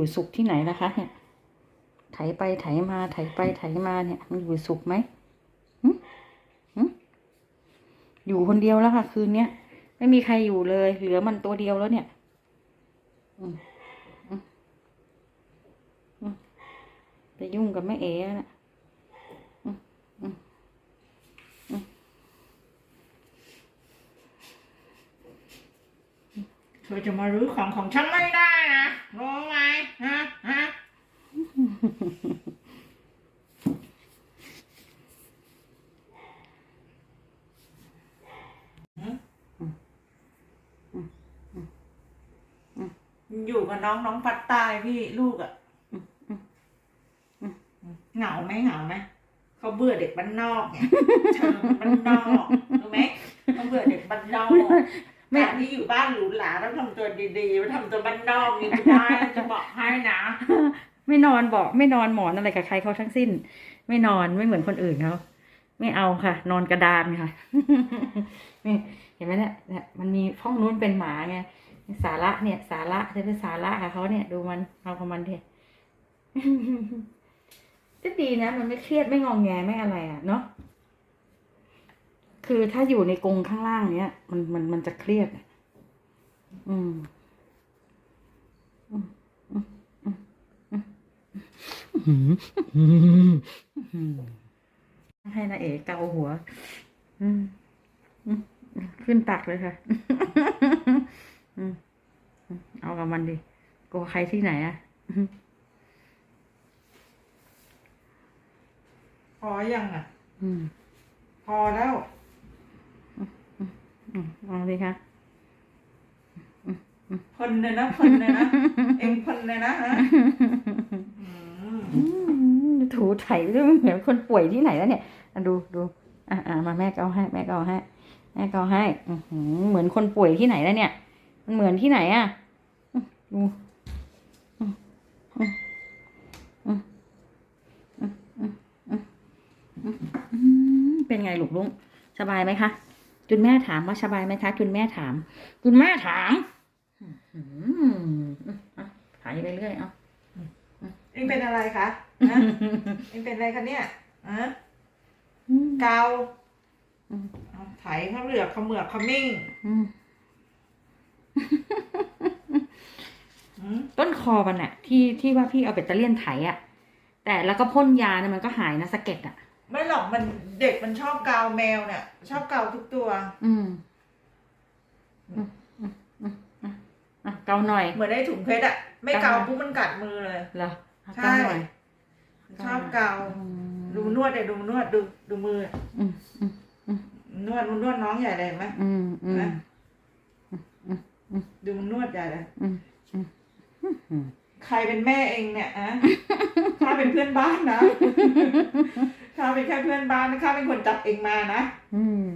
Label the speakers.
Speaker 1: ู่สุขที่ไหนล่ะคะเนี่ยไถไปไถมาไถไปไถมาเนี่ยมันอยู่สุขไหมหึหึอยู่คนเดียวแล้วค่ะ คืนเนี้ยไม่มีใครอยู่เลย เหลือมันตัวเดียวแล้วเนี่ยไปยุ่งกับแม่เอ๋นะ
Speaker 2: เธอจะมารื้อของของฉันไม่ได้นะรู้ไหมฮะฮะ อยู่กับน้องน้องปัดตายพี่ลูกอะ่ะเหงาไหมเหงาไหมเขาเบื่อเด็กบ้านนอกเนี่ยเธอมันบ้านนอกรู้ไหมเขาเบื่อเด็กบ้านนอก
Speaker 1: ไม่
Speaker 2: การที่อยู่บ้านหรูหราแล้วทำตัวดีๆแล้วทำตัวบ้านนอกนี่ไม่ได้จะบอกให้นะ
Speaker 1: ไม่นอนเบอกไม่นอนหมอนอะไรกับใครเขาทั้งสิ้น ไม่นอนไม่เหมือนคนอื่นเขาไม่เอาค่ะ นอนกระดานค่ะนี่เห็นไหมเนี่ยเนี่ยมันมีห้องนู้นเป็นหมาไงสาระเนี่ย สาระจะเป็นสาระกับเขาเนี่ย ดูมันเอาของมันเถอะจะดีนะมันไม่เครียดไม่งองแงไม่อะไรอะเนาะคือถ้าอยู่ในกรงข้างล่างเนี้ย มันมันมันจะเครียดอะอืม ให้นาเอ๋เกาหัวอืมอืมขึ้นตักเลยค่ะอืมเอากับมันดิกลัวใครที่ไหนอะ
Speaker 2: พอยังอะ
Speaker 1: อืม
Speaker 2: พอแล้ว
Speaker 1: อืมเอาดิคะ
Speaker 2: พนเลยนะพนเลยนะ เอ็งพนเลยนะฮะอืม
Speaker 1: อืม ถูไถด้วยเหมือนคนป่วยที่ไหนแล้วเนี่ยดูดูอะอะมาแม่เกาให้แม่เกาให้แม่เกาให้เหมือนคนป่วยที่ไหนแล้วเนี่ย มันเหมือนที่ไหนอะดูเป็นไงลูกลุงสบายไหมคะจุนแม่ถามว่าสบายไหมคะจุนแม่ถามจุนแม่ถามอื้อหืออะถ่ายไปเรื่อยเอา
Speaker 2: เอ็งเป็นอะไรคะฮะเอ็งเป็นอะไรคะเนี่ยฮะ
Speaker 1: อืม
Speaker 2: เกา
Speaker 1: อืม
Speaker 2: เอาไถเขาเหลือกเขาเหมือกเขามิ่ง
Speaker 1: อืม
Speaker 2: อืม
Speaker 1: ต้นคอมันอะที่ที่ว่าพี่เอาแบตเตอรี่ยนไถอะแต่แล้วก็พ่นยาเนี่ยมันก็หายนะสะเก็ดอะ
Speaker 2: ไม่หรอกมันเด็กมันชอบเกาแมวเนี่ย ชอบเกาทุกตัว
Speaker 1: อืมอืมอืมอืมอืมอะเกาหน่อย
Speaker 2: เหมือนได้ถุงเพชรอะไม่เกาปุ๊บมันกัดมือเลย
Speaker 1: เหรอ อะ
Speaker 2: ใช่
Speaker 1: เกาหน่อย
Speaker 2: ชอบเกา
Speaker 1: อืม
Speaker 2: ดูนวดเลยดูนวดดูดูมือ
Speaker 1: อืมอืม
Speaker 2: นวดนวดน้องใหญ่เลยเห็นไหม
Speaker 1: อืมอืม
Speaker 2: นะดูมันนวดใหญ่เลย
Speaker 1: อืมอืมอืม
Speaker 2: ใครเป็นแม่เองเนี่ยอะข้าเป็นเพื่อนบ้านนะข้าเป็นแค่เพื่อนบ้านนะข้าเป็นคนจับเองมานะ
Speaker 1: อืม